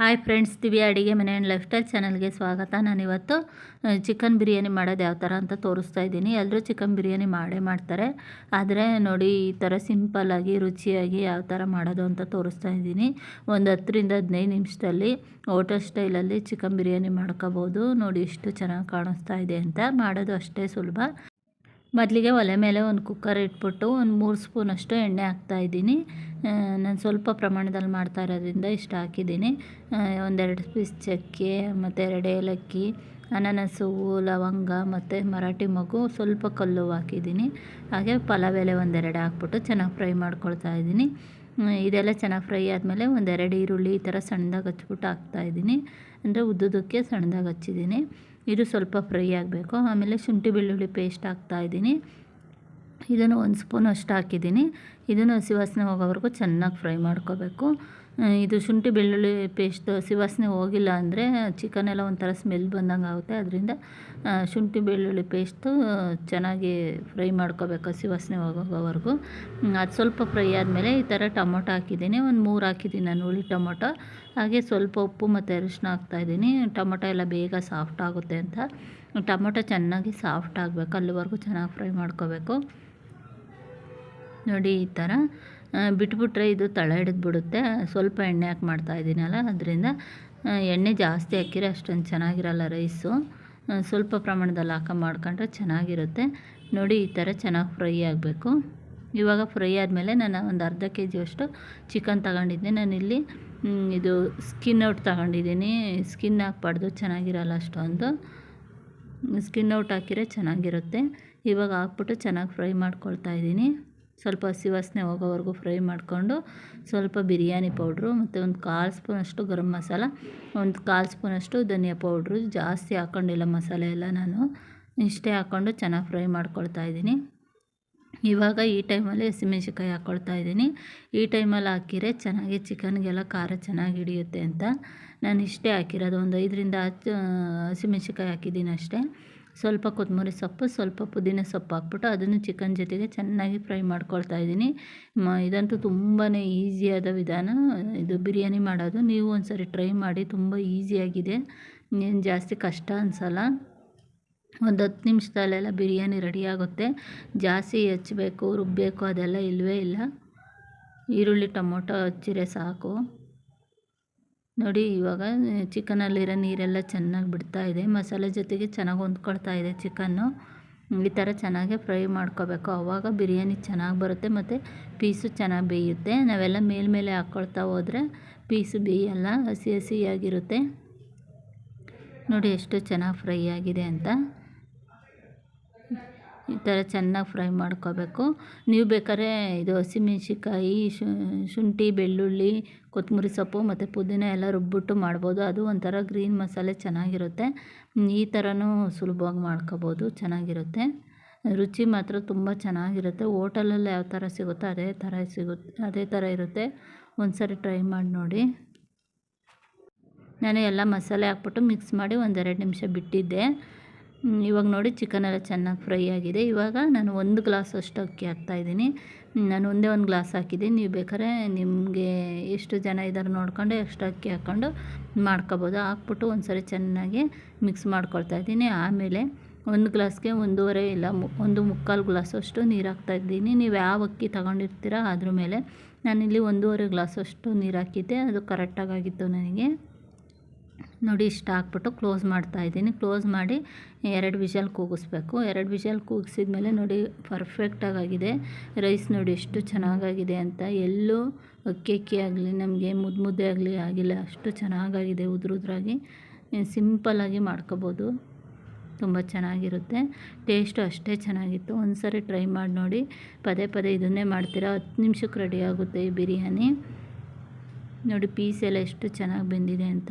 Hi friends, Divya ಅಡುಗೆ ಮನೆ and life style ಚಾನಲ್ಗೆ ಸ್ವಾಗತ. ನಾನಿವತ್ತು ಚಿಕನ್ ಬಿರಿಯಾನಿ ಮಾಡೋದು ಯಾವ ಥರ ಅಂತ ತೋರಿಸ್ತಾ ಇದ್ದೀನಿ. ಎಲ್ಲರೂ ಚಿಕನ್ ಬಿರಿಯಾನಿ ಮಾಡೇ ಮಾಡ್ತಾರೆ. ಆದರೆ ನೋಡಿ, ಈ ಥರ ಸಿಂಪಲ್ಲಾಗಿ ರುಚಿಯಾಗಿ ಯಾವ ಥರ ಮಾಡೋದು ಅಂತ ತೋರಿಸ್ತಾ ಇದ್ದೀನಿ. ಒಂದು ಹತ್ತರಿಂದ ಹದಿನೈದು ನಿಮಿಷದಲ್ಲಿ ಹೋಟೆಲ್ ಸ್ಟೈಲಲ್ಲಿ ಚಿಕನ್ ಬಿರಿಯಾನಿ ಮಾಡ್ಕೋಬೋದು. ನೋಡಿ, ಎಷ್ಟು ಚೆನ್ನಾಗಿ ಕಾಣಿಸ್ತಾ ಇದೆ ಅಂತ. ಮಾಡೋದು ಅಷ್ಟೇ ಸುಲಭ. ಮೊದಲಿಗೆ ಒಲೆ ಮೇಲೆ ಒಂದು ಕುಕ್ಕರ್ ಇಟ್ಬಿಟ್ಟು ಒಂದು ಮೂರು ಸ್ಪೂನಷ್ಟು ಎಣ್ಣೆ ಹಾಕ್ತಾ ಇದ್ದೀನಿ. ನಾನು ಸ್ವಲ್ಪ ಪ್ರಮಾಣದಲ್ಲಿ ಮಾಡ್ತಾ ಇರೋದ್ರಿಂದ ಇಷ್ಟು ಹಾಕಿದ್ದೀನಿ. ಒಂದೆರಡು ಪೀಸ್ ಚಕ್ಕೆ, ಮತ್ತು ಎರಡು ಏಲಕ್ಕಿ, ಅನಾನಸು, ಲವಂಗ, ಮತ್ತು ಮರಾಠಿ ಮಗು ಸ್ವಲ್ಪ ಕಲ್ಲು ಹಾಕಿದ್ದೀನಿ. ಹಾಗೆ ಪಲಾವ್ ಎಲೆ ಒಂದೆರಡು ಹಾಕ್ಬಿಟ್ಟು ಚೆನ್ನಾಗಿ ಫ್ರೈ ಮಾಡ್ಕೊಳ್ತಾ ಇದ್ದೀನಿ. ಇದೆಲ್ಲ ಚೆನ್ನಾಗಿ ಫ್ರೈ ಆದಮೇಲೆ ಒಂದೆರಡು ಈರುಳ್ಳಿ ಈ ಥರ ಸಣ್ಣದಾಗಿ ಹಚ್ಬಿಟ್ಟು ಹಾಕ್ತಾಯಿದ್ದೀನಿ ಅಂದರೆ ಉದ್ದುದಕ್ಕೆ ಸಣ್ಣದಾಗಿ ಹಚ್ಚಿದ್ದೀನಿ. ಇದು ಸ್ವಲ್ಪ ಫ್ರೈ ಆಗಬೇಕು. ಆಮೇಲೆ ಶುಂಠಿ ಬೆಳ್ಳುಳ್ಳಿ ಪೇಸ್ಟ್ ಹಾಕ್ತಾಯಿದ್ದೀನಿ ಇದನ್ನು ಒಂದು ಸ್ಪೂನ್ ಅಷ್ಟು ಹಾಕಿದ್ದೀನಿ. ಇದನ್ನು ಹಸಿ ಹೋಗೋವರೆಗೂ ಚೆನ್ನಾಗಿ ಫ್ರೈ ಮಾಡ್ಕೋಬೇಕು. ಇದು ಶುಂಠಿ ಬೆಳ್ಳುಳ್ಳಿ ಪೇಸ್ಟ್ ಹಸಿ ಹೋಗಿಲ್ಲ ಅಂದರೆ ಚಿಕನೆಲ್ಲ ಒಂಥರ ಸ್ಮೆಲ್ ಬಂದಂಗೆ ಆಗುತ್ತೆ. ಅದರಿಂದ ಶುಂಠಿ ಬೆಳ್ಳುಳ್ಳಿ ಪೇಸ್ಟು ಚೆನ್ನಾಗಿ ಫ್ರೈ ಮಾಡ್ಕೋಬೇಕು ಹಸಿ ವಾಸನೆ ಹೋಗೋವರೆಗೂ ಅದು ಸ್ವಲ್ಪ ಫ್ರೈ ಆದಮೇಲೆ ಈ ಥರ ಟೊಮೊಟೊ ಹಾಕಿದ್ದೀನಿ. ಒಂದು ಮೂರು ಹಾಕಿದ್ದೀನಿ ನಾನು ಹುಳಿ ಟೊಮೊಟೊ. ಹಾಗೆ ಸ್ವಲ್ಪ ಉಪ್ಪು ಮತ್ತು ಅರಿಶಿನ ಹಾಕ್ತಾಯಿದ್ದೀನಿ ಟೊಮೊಟೊ ಎಲ್ಲ ಬೇಗ ಸಾಫ್ಟ್ ಆಗುತ್ತೆ ಅಂತ. ಟೊಮೊಟೊ ಚೆನ್ನಾಗಿ ಸಾಫ್ಟ್ ಆಗಬೇಕು. ಅಲ್ಲಿವರೆಗೂ ಚೆನ್ನಾಗಿ ಫ್ರೈ ಮಾಡ್ಕೋಬೇಕು. ನೋಡಿ ಈ ಥರ. ಬಿಟ್ಬಿಟ್ರೆ ಇದು ತಳ ಹಿಡಿದ್ಬಿಡುತ್ತೆ. ಸ್ವಲ್ಪ ಎಣ್ಣೆ ಹಾಕಿ ಮಾಡ್ತಾಯಿದ್ದೀನಲ್ಲ ಅದರಿಂದ ಎಣ್ಣೆ ಜಾಸ್ತಿ ಹಾಕಿದ್ರೆ ಅಷ್ಟೊಂದು ಚೆನ್ನಾಗಿರಲ್ಲ ರೈಸು. ಸ್ವಲ್ಪ ಪ್ರಮಾಣದಲ್ಲಿ ಹಾಕ ಮಾಡ್ಕೊಂಡ್ರೆ ಚೆನ್ನಾಗಿರುತ್ತೆ. ನೋಡಿ ಈ ಥರ ಚೆನ್ನಾಗಿ ಫ್ರೈ ಆಗಬೇಕು. ಇವಾಗ ಫ್ರೈ ಆದಮೇಲೆ ನಾನು ಒಂದು ಅರ್ಧ ಕೆ ಜಿಯಷ್ಟು ಚಿಕನ್ ತಗೊಂಡಿದ್ದೆ. ನಾನಿಲ್ಲಿ ಇದು ಸ್ಕಿನ್ ಔಟ್ ತಗೊಂಡಿದ್ದೀನಿ. ಸ್ಕಿನ್ ಹಾಕ್ಬಾರ್ದು, ಚೆನ್ನಾಗಿರಲ್ಲ ಅಷ್ಟೊಂದು. ಸ್ಕಿನ್ ಔಟ್ ಹಾಕಿರೆ ಚೆನ್ನಾಗಿರುತ್ತೆ. ಇವಾಗ ಹಾಕ್ಬಿಟ್ಟು ಚೆನ್ನಾಗಿ ಫ್ರೈ ಮಾಡ್ಕೊಳ್ತಾ ಇದ್ದೀನಿ. ಸ್ವಲ್ಪ ಹಸಿ ವಾಸನೆ ಹೋಗೋವರೆಗೂ ಫ್ರೈ ಮಾಡಿಕೊಂಡು ಸ್ವಲ್ಪ ಬಿರಿಯಾನಿ ಪೌಡ್ರು ಮತ್ತು ಒಂದು ಕಾಲು ಸ್ಪೂನಷ್ಟು ಗರಂ ಮಸಾಲ, ಒಂದು ಕಾಲು ಸ್ಪೂನಷ್ಟು ಧನಿಯಾ ಪೌಡ್ರು, ಜಾಸ್ತಿ ಹಾಕ್ಕೊಂಡಿಲ್ಲ ಮಸಾಲೆ ಎಲ್ಲ ನಾನು. ಇಷ್ಟೇ ಹಾಕ್ಕೊಂಡು ಚೆನ್ನಾಗಿ ಫ್ರೈ ಮಾಡ್ಕೊಳ್ತಾ ಇದ್ದೀನಿ. ಇವಾಗ ಈ ಟೈಮಲ್ಲಿ ಹಸಿಮೆಣ್ಸಿಕಾಯಿ ಹಾಕ್ಕೊಳ್ತಾ ಇದ್ದೀನಿ. ಈ ಟೈಮಲ್ಲಿ ಹಾಕಿರೆ ಚೆನ್ನಾಗಿ ಚಿಕನ್ಗೆಲ್ಲ ಖಾರ ಚೆನ್ನಾಗಿ ಹಿಡಿಯುತ್ತೆ ಅಂತ. ನಾನು ಇಷ್ಟೇ ಹಾಕಿರೋದು. ಒಂದು ಐದರಿಂದ ಹತ್ತು ಹಸಿಮೆಣ್ಸಿಕಾಯಿ ಹಾಕಿದ್ದೀನಿ ಅಷ್ಟೇ. ಸ್ವಲ್ಪ ಕೊತ್ತಂಬರಿ ಸೊಪ್ಪು, ಸ್ವಲ್ಪ ಪುದೀನ ಸೊಪ್ಪು ಹಾಕ್ಬಿಟ್ಟು ಅದನ್ನು ಚಿಕನ್ ಜೊತೆಗೆ ಚೆನ್ನಾಗಿ ಫ್ರೈ ಮಾಡ್ಕೊಳ್ತಾ ಇದ್ದೀನಿ. ಮ, ಇದಂತೂ ತುಂಬಾ ಈಸಿಯಾದ ವಿಧಾನ. ಇದು ಬಿರಿಯಾನಿ ಮಾಡೋದು. ನೀವು ಒಂದು ಸರಿ ಟ್ರೈ ಮಾಡಿ, ತುಂಬ ಈಸಿಯಾಗಿದೆ. ಏನು ಜಾಸ್ತಿ ಕಷ್ಟ ಅನಿಸಲ್ಲ. ಒಂದು ಹತ್ತು ನಿಮಿಷದಲ್ಲೆಲ್ಲ ಬಿರಿಯಾನಿ ರೆಡಿಯಾಗುತ್ತೆ ಜಾಸ್ತಿ ಹೆಚ್ಚಬೇಕು ರುಬ್ಬಬೇಕು ಅದೆಲ್ಲ ಇಲ್ಲವೇ ಇಲ್ಲ. ಈರುಳ್ಳಿ, ಟೊಮೊಟೊ ಹಚ್ಚಿರೆ ಸಾಕು. ನೋಡಿ, ಇವಾಗ ಚಿಕನಲ್ಲಿರೋ ನೀರೆಲ್ಲ ಚೆನ್ನಾಗಿ ಬಿಡ್ತಾ ಇದೆ. ಮಸಾಲೆ ಜೊತೆಗೆ ಚೆನ್ನಾಗಿ ಹೊಂದ್ಕೊಳ್ತಾ ಇದೆ ಚಿಕನ್ನು. ಈ ಥರ ಚೆನ್ನಾಗೆ ಫ್ರೈ ಮಾಡ್ಕೋಬೇಕು. ಆವಾಗ ಬಿರಿಯಾನಿ ಚೆನ್ನಾಗಿ ಬರುತ್ತೆ ಮತ್ತು ಪೀಸು ಚೆನ್ನಾಗಿ ಬೇಯುತ್ತೆ. ನಾವೆಲ್ಲ ಮೇಲ್ಮೇಲೆ ಹಾಕ್ಕೊಳ್ತಾ ಹೋದರೆ ಪೀಸು ಬೇಯಲ್ಲ, ಹಸಿ ಹಸಿಯಾಗಿರುತ್ತೆ. ನೋಡಿ, ಎಷ್ಟು ಚೆನ್ನಾಗಿ ಫ್ರೈ ಆಗಿದೆ ಅಂತ. ಈ ಥರ ಚೆನ್ನಾಗಿ ಫ್ರೈ ಮಾಡ್ಕೋಬೇಕು. ನೀವು ಬೇಕಾದ್ರೆ ಇದು ಹಸಿಮೆಣ್ಸಿಕಾಯಿ ಶುಂಠಿ, ಬೆಳ್ಳುಳ್ಳಿ, ಕೊತ್ತಂಬರಿ ಸೊಪ್ಪು ಮತ್ತು ಪುದೀನ ಎಲ್ಲ ರುಬ್ಬಿಟ್ಟು ಮಾಡ್ಬೋದು. ಅದು ಒಂಥರ ಗ್ರೀನ್ ಮಸಾಲೆ ಚೆನ್ನಾಗಿರುತ್ತೆ. ಈ ಥರನೂ ಸುಲಭವಾಗಿ ಮಾಡ್ಕೋಬೋದು. ಚೆನ್ನಾಗಿರುತ್ತೆ. ರುಚಿ ಮಾತ್ರ ತುಂಬ ಚೆನ್ನಾಗಿರುತ್ತೆ. ಹೋಟೆಲಲ್ಲಿ ಯಾವ ಥರ ಸಿಗುತ್ತೋ ಅದೇ ಥರ ಸಿಗುತ್ತೆ ಅದೇ ಥರ ಇರುತ್ತೆ. ಒಂದು ಸರಿ ಟ್ರೈ ಮಾಡಿ ನೋಡಿ. ನಾನು ಎಲ್ಲ ಮಸಾಲೆ ಹಾಕ್ಬಿಟ್ಟು ಮಿಕ್ಸ್ ಮಾಡಿ ಒಂದೆರಡು ನಿಮಿಷ ಬಿಟ್ಟಿದ್ದೆ. ಇವಾಗ ನೋಡಿ ಚಿಕನ್ ಎಲ್ಲ ಚೆನ್ನಾಗಿ ಫ್ರೈ ಆಗಿದೆ. ಇವಾಗ ನಾನು ಒಂದು ಗ್ಲಾಸ್ ಅಷ್ಟು ಅಕ್ಕಿ ಹಾಕ್ತಾಯಿದ್ದೀನಿ ನಾನು ಒಂದೇ ಒಂದು ಗ್ಲಾಸ್ ಹಾಕಿದ್ದೀನಿ. ನೀವು ಬೇಕಾದ್ರೆ ನಿಮಗೆ ಎಷ್ಟು ಜನ ಇದ್ದಾರೆ ನೋಡ್ಕೊಂಡು ಎಷ್ಟು ಅಕ್ಕಿ ಹಾಕ್ಕೊಂಡು ಮಾಡ್ಕೊಬೋದು. ಹಾಕ್ಬಿಟ್ಟು ಒಂದು ಸರಿ ಚೆನ್ನಾಗಿ ಮಿಕ್ಸ್ ಮಾಡ್ಕೊಳ್ತಾ ಇದ್ದೀನಿ. ಆಮೇಲೆ ಒಂದು ಗ್ಲಾಸ್ಗೆ ಒಂದೂವರೆ ಇಲ್ಲ ಒಂದು ಮುಕ್ಕಾಲು ಗ್ಲಾಸ್ ಅಷ್ಟು ನೀರು ಹಾಕ್ತಾಯಿದ್ದೀನಿ ನೀವು ಯಾವ ಅಕ್ಕಿ ತಗೊಂಡಿರ್ತೀರ ಅದ್ರ ಮೇಲೆ ನಾನಿಲ್ಲಿ ಒಂದೂವರೆ ಗ್ಲಾಸ್ ಅಷ್ಟು ನೀರು ಹಾಕಿದ್ದೆ. ಅದು ಕರೆಕ್ಟಾಗಿತ್ತು ನನಗೆ. ನೋಡಿ ಇಷ್ಟ ಹಾಕ್ಬಿಟ್ಟು ಕ್ಲೋಸ್ ಮಾಡ್ತಾ ಇದ್ದೀನಿ. ಕ್ಲೋಸ್ ಮಾಡಿ ಎರಡು ವಿಷಲ್ ಕೂಗಿಸ್ಬೇಕು. ಎರಡು ವಿಷಲ್ ಕೂಗಿಸಿದ ಮೇಲೆ ನೋಡಿ ಪರ್ಫೆಕ್ಟಾಗಿದೆ ರೈಸ್ ನೋಡಿ ಎಷ್ಟು ಚೆನ್ನಾಗಾಗಿದೆ ಅಂತ. ಎಲ್ಲೂ ಅಕ್ಕಿ ಅಕ್ಕಿ ಆಗಲಿ, ನಮಗೆ ಮುದ್ದು ಆಗಲಿ ಆಗಿಲ್ಲ. ಅಷ್ಟು ಚೆನ್ನಾಗಾಗಿದೆ ಉದ್ರುದ್ರಾಗಿ. ಸಿಂಪಲ್ಲಾಗಿ ಮಾಡ್ಕೋಬೋದು. ತುಂಬ ಚೆನ್ನಾಗಿರುತ್ತೆ. ಟೇಸ್ಟು ಅಷ್ಟೇ ಚೆನ್ನಾಗಿತ್ತು. ಒಂದು ಸರಿ ಟ್ರೈ ಮಾಡಿ ನೋಡಿ. ಪದೇ ಪದೇ ಇದನ್ನೇ ಮಾಡ್ತೀರಾ? ಹತ್ತು ನಿಮಿಷಕ್ಕೆ ರೆಡಿ ಆಗುತ್ತೆ ಈ ಬಿರಿಯಾನಿ. ನೋಡಿ ಪೀಸ್ ಎಲ್ಲ ಎಷ್ಟು ಚೆನ್ನಾಗಿ ಬೆಂದಿದೆ ಅಂತ.